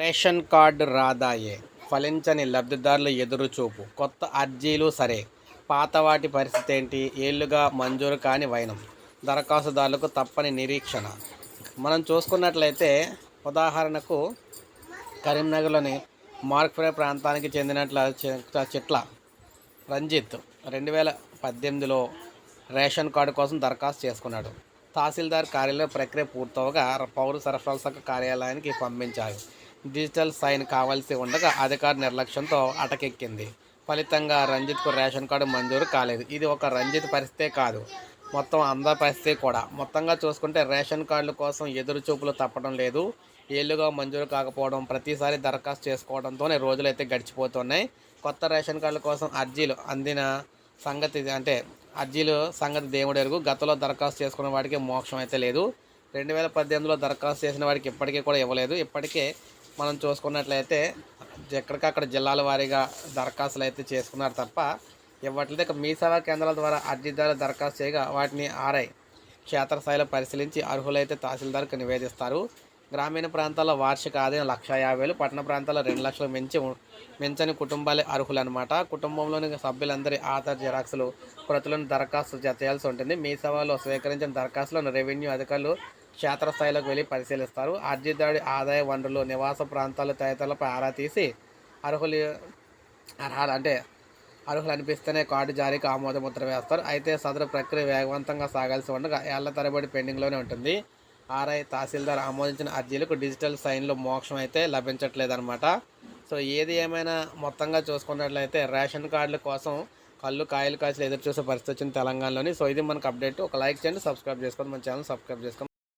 Ration card రాదాయే. ఫలించని లబ్ధిదారుల ఎదురుచూపు కొత్త అర్జీలు సరే. పాత వాటి పరిస్థితి ఏంటి? ఏళ్ళుగా మంజూరు కాని వైనం. దరఖాస్తుదారులకు తప్పని నిరీక్షణ. మనం చూసుకున్నట్లయితే ఉదాహరణకు కరీంనగర్లోని మార్క్ఫ్రే ప్రాంతానికి చెందినట్ల చిట్ల రంజిత్ రెండు వేల పద్దెనిమిదిలో రేషన్ కార్డు కోసం దరఖాస్తు చేసుకున్నాడు. తహసీల్దార్ కార్యాలయం ప్రక్రియ పూర్తవగా పౌర సరఫరాల శాఖ కార్యాలయానికి పంపించారు. డిజిటల్ సైన్ కావాల్సి ఉండగా అధికారి నిర్లక్ష్యంతో అటకెక్కింది. ఫలితంగా రంజిత్కు రేషన్ కార్డు మంజూరు కాలేదు. ఇది ఒక రంజిత్ పరిస్థితే కాదు. మొత్తం అందరి పరిస్థితి కూడా. మొత్తంగా చూసుకుంటే రేషన్ కార్డుల కోసం ఎదురు చూపులు తప్పడం లేదు. ఏళ్ళుగా మంజూరు కాకపోవడం ప్రతిసారి దరఖాస్తు చేసుకోవడంతోనే రోజులైతే గడిచిపోతున్నాయి. కొత్త రేషన్ కార్డుల కోసం అర్జీలు అందిన సంగతి అంటే అర్జీలు సంగతి దేవుడు ఎరుగు గతంలో దరఖాస్తు చేసుకున్న వాడికి మోక్షం అయితే లేదు. రెండు వేల పద్దెనిమిదిలో దరఖాస్తు చేసిన వాడికి ఇప్పటికీ కూడా ఇవ్వలేదు. ఇప్పటికే మనం చూసుకున్నట్లయితే ఎక్కడికక్కడ జిల్లాల వారీగా దరఖాస్తులు అయితే చేసుకున్నారు తప్ప ఇవ్వట్లేదు. ఇక మీ సేవా కేంద్రాల ద్వారా అర్జీదారులు దరఖాస్తు చేయగా వాటిని ఆర్ఐ క్షేత్రస్థాయిలో పరిశీలించి అర్హులైతే తహసీల్దార్కు నివేదిస్తారు. గ్రామీణ ప్రాంతాల్లో వార్షిక ఆదాయం లక్ష యాభై వేలు పట్టణ ప్రాంతాల్లో రెండు లక్షలు మించి మించని కుటుంబాలే అర్హులు అనమాట కుటుంబంలోని సభ్యులందరి ఆధార్ జిరాక్సులు ప్రతులను దరఖాస్తు జత చేయాల్సి ఉంటుంది. మీ సేవలో స్వీకరించిన దరఖాస్తులను రెవెన్యూ అధికారులు క్షేత్రస్థాయిలోకి వెళ్ళి పరిశీలిస్తారు. అర్జీదారుడి ఆదాయ వనరులు నివాస ప్రాంతాలు తదితరులపై ఆరా తీసి అర్హులు అర్హత అంటే అర్హులు అనిపిస్తేనే కార్డు జారీకి ఆమోద ముద్ర వేస్తారు. అయితే సదరు ప్రక్రియ వేగవంతంగా సాగాల్సి ఉండగా ఏళ్ళ తరబడి పెండింగ్లోనే ఉంటుంది. ఆర్ఐ తహసీల్దార్ ఆమోదించిన అర్జీలకు డిజిటల్ సైన్లో మోక్షం అయితే లభించట్లేదన్నమాట. సో ఏది ఏమైనా మొత్తంగా చూసుకున్నట్లయితే రేషన్ కార్డుల కోసం కళ్ళు కాయలు కాయలు ఎదురు చూసే పరిస్థితి వచ్చింది తెలంగాణలోని. సో ఇది మనకు అప్డేట్. ఒక లైక్ చేయండి సబ్స్క్రైబ్ చేసుకోండి మన ఛానల్ సబ్స్క్రైబ్ చేసుకోండి.